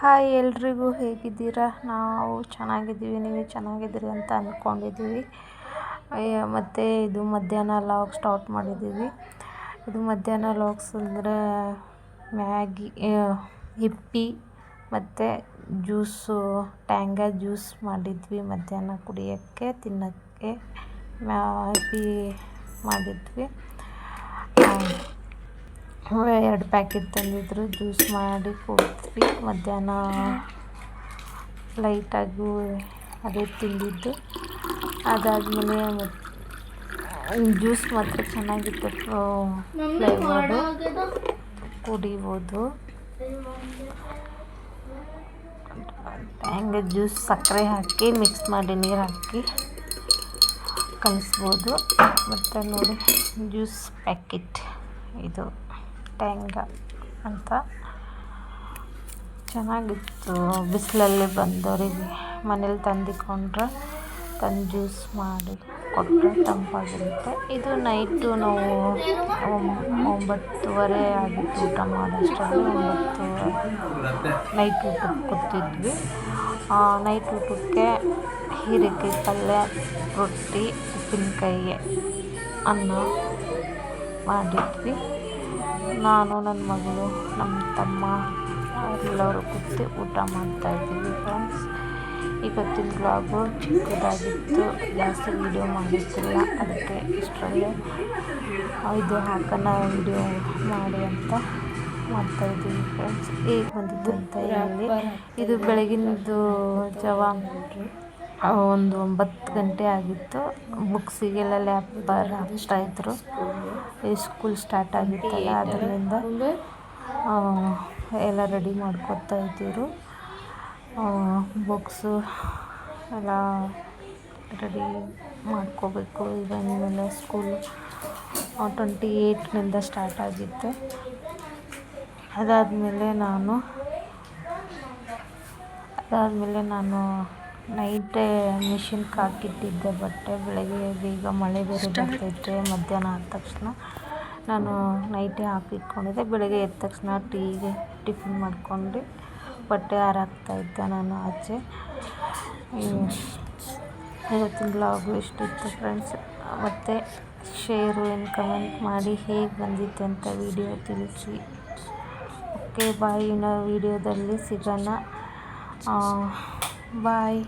Hi ಎಲ್ರಿಗೂ ಹೇಗಿದ್ದೀರಾ? ನಾವು ಚೆನ್ನಾಗಿದ್ದೀವಿ, ನೀವು ಚೆನ್ನಾಗಿದ್ದೀರಿ ಅಂತ ಅಂದ್ಕೊಂಡಿದ್ದೀವಿ ಮತ್ತು ಇದು ಮಧ್ಯಾಹ್ನ ಲಾಗ್ ಸ್ಟಾರ್ಟ್ ಮಾಡಿದ್ದೀವಿ. ಇದು ಮಧ್ಯಾಹ್ನ ಲಾಗ್ಸ್ ಅಂದರೆ ಮ್ಯಾಗಿ ಹಿಪ್ಪಿ ಮತ್ತು ಜ್ಯೂಸು, ಟ್ಯಾಂಗ ಜ್ಯೂಸ್ ಮಾಡಿದ್ವಿ ಮಧ್ಯಾಹ್ನ ಕುಡಿಯೋಕ್ಕೆ, ತಿನ್ನೋಕ್ಕೆ. ಮ್ಯಾಗಿ ಮಾಡಿದ್ವಿ. ಎರಡು ಪ್ಯಾಕೆಟ್ ತಂದಿದ್ದರು ಜ್ಯೂಸ್ ಮಾಡಿ ಕೊಡ್ತೀವಿ. ಮಧ್ಯಾಹ್ನ ಲೈಟಾಗಿ ಅದೇ ತಿಂದಿದ್ದು. ಅದಾದಮೇಲೆ ಜ್ಯೂಸ್ ಮಾತ್ರ ಚೆನ್ನಾಗಿತ್ತು ಫ್ಲೇವರು ಕುಡಿಬೋದು. ಹಂಗೆ ಜ್ಯೂಸ್ ಸಕ್ಕರೆ ಹಾಕಿ, ಮಿಕ್ಸ್ ಮಾಡಿ ನೀರು ಹಾಕಿ ಕಲಿಸ್ಬೋದು. ಮತ್ತು ನೋಡಿ, ಜ್ಯೂಸ್ ಪ್ಯಾಕೆಟ್ ಇದು. ಟ್ಯಾಂಗ ಅಂತ. ಚೆನ್ನಾಗಿತ್ತು. ಬಿಸಿಲಲ್ಲಿ ಬಂದವರಿಗೆ ಮನೇಲಿ ತಂದಿಕೊಂಡ್ರೆ ತಂದು ಜ್ಯೂಸ್ ಮಾಡಿ ಕೊಟ್ಟರೆ ತಂಪಾಗಿರುತ್ತೆ. ಇದು ನೈಟು ನಾವು ಒಂಬತ್ತುವರೆ ಆಗಿತ್ತು ಊಟ ಮಾಡೋಷ್ಟರಲ್ಲಿ ಒಂಬತ್ತು ನೈಟ್ ಊಟಕ್ಕೆ ಕೂತಿದ್ವಿ ನೈಟ್ ಊಟಕ್ಕೆ ಹೀರೆಕಾಯಿ ಪಲ್ಯ, ರೊಟ್ಟಿ, ಉಪ್ಪಿನಕಾಯಿ, ಅನ್ನ ಮಾಡಿದ್ವಿ. ನಾನು ನನ್ನ ಮಗಳು ನಮ್ಮ ತಮ್ಮ, ಎಲ್ಲರೂ ಕೂತು ಊಟ ಮಾಡ್ತಾಯಿದ್ದೀವಿ ಫ್ರೆಂಡ್ಸ್ ಇವತ್ತಿನ ಬ್ಲಾಗು ಚಿಕ್ಕದಾಗಿತ್ತು. ಜಾಸ್ತಿ ವೀಡಿಯೋ ಮಾಡಿಸಿಲ್ಲ ಅದಕ್ಕೆ ಇಷ್ಟರಲ್ಲೇ ಇದು ಹಾಕೋಣ ವೀಡಿಯೋ ಮಾಡಿ ಅಂತ ಮಾಡ್ತಾಯಿದ್ದೀವಿ ಫ್ರೆಂಡ್ಸ್ ಈಗ ಬಂದಿದ್ದು ಅಂತ ಹೇಳಿ. ಇದು ಬೆಳಗಿನದು ಜವ ಒಂದು ಒಂಬತ್ತು ಗಂಟೆ ಆಗಿತ್ತು. ಬುಕ್ಸಿಗೆಲ್ಲ ಲ್ಯಾಪರ್ ಹಾಕ್ತಾಯಿದ್ರು ಈ ಸ್ಕೂಲ್ ಸ್ಟಾರ್ಟ್ ಆಗಿತ್ತಲ್ಲ, ಅದರಿಂದ ಎಲ್ಲ ರೆಡಿ ಮಾಡ್ಕೊತಾ ಇದ್ದರು ಬುಕ್ಸು ಎಲ್ಲ ರೆಡಿ ಮಾಡ್ಕೋಬೇಕು. ಇನ್ಮೇಲೆ ಸ್ಕೂಲ್ ಟ್ವೆಂಟಿ ಏಯ್ಟ್ನಿಂದ ಸ್ಟಾರ್ಟ್ ಆಗಿತ್ತು. ಅದಾದಮೇಲೆ ನಾನು ಅದಾದಮೇಲೆ ನಾನು ನೈಟೇ ಮಿಷಿನ್ಗೆ ಹಾಕಿಟ್ಟಿದ್ದೆ ಬಟ್ಟೆ ಬೆಳಗ್ಗೆ ಬೇಗ ಮಳೆ ಬೇರೆ ಬರ್ತೈತೆ ಮಧ್ಯಾಹ್ನ ಆದ ತಕ್ಷಣ ನಾನು ನೈಟೇ ಹಾಕಿಟ್ಕೊಂಡಿದ್ದೆ ಬೆಳಗ್ಗೆ ಎದ್ದ ತಕ್ಷಣ ಟೀಗೆ ಟಿಫಿನ್ ಮಾಡ್ಕೊಂಡು ಬಟ್ಟೆ ಇದ್ದೆ ನಾನು ಆಚೆ. ಇವತ್ತಿನ ಬ್ಲಾಗು ಇಷ್ಟಿತ್ತು ಫ್ರೆಂಡ್ಸ್ ಮತ್ತು ಶೇರು ಏನು ಕಮೆಂಟ್ ಮಾಡಿ ಹೇಗೆ ಬಂದಿತ್ತು ಅಂತ ವಿಡಿಯೋ ತಿಳಿಸಿ. ಓಕೆ ಬಾಯ್ ಇನ್ನೋ ವಿಡಿಯೋದಲ್ಲಿ ಸಿಗೋಣ. bye.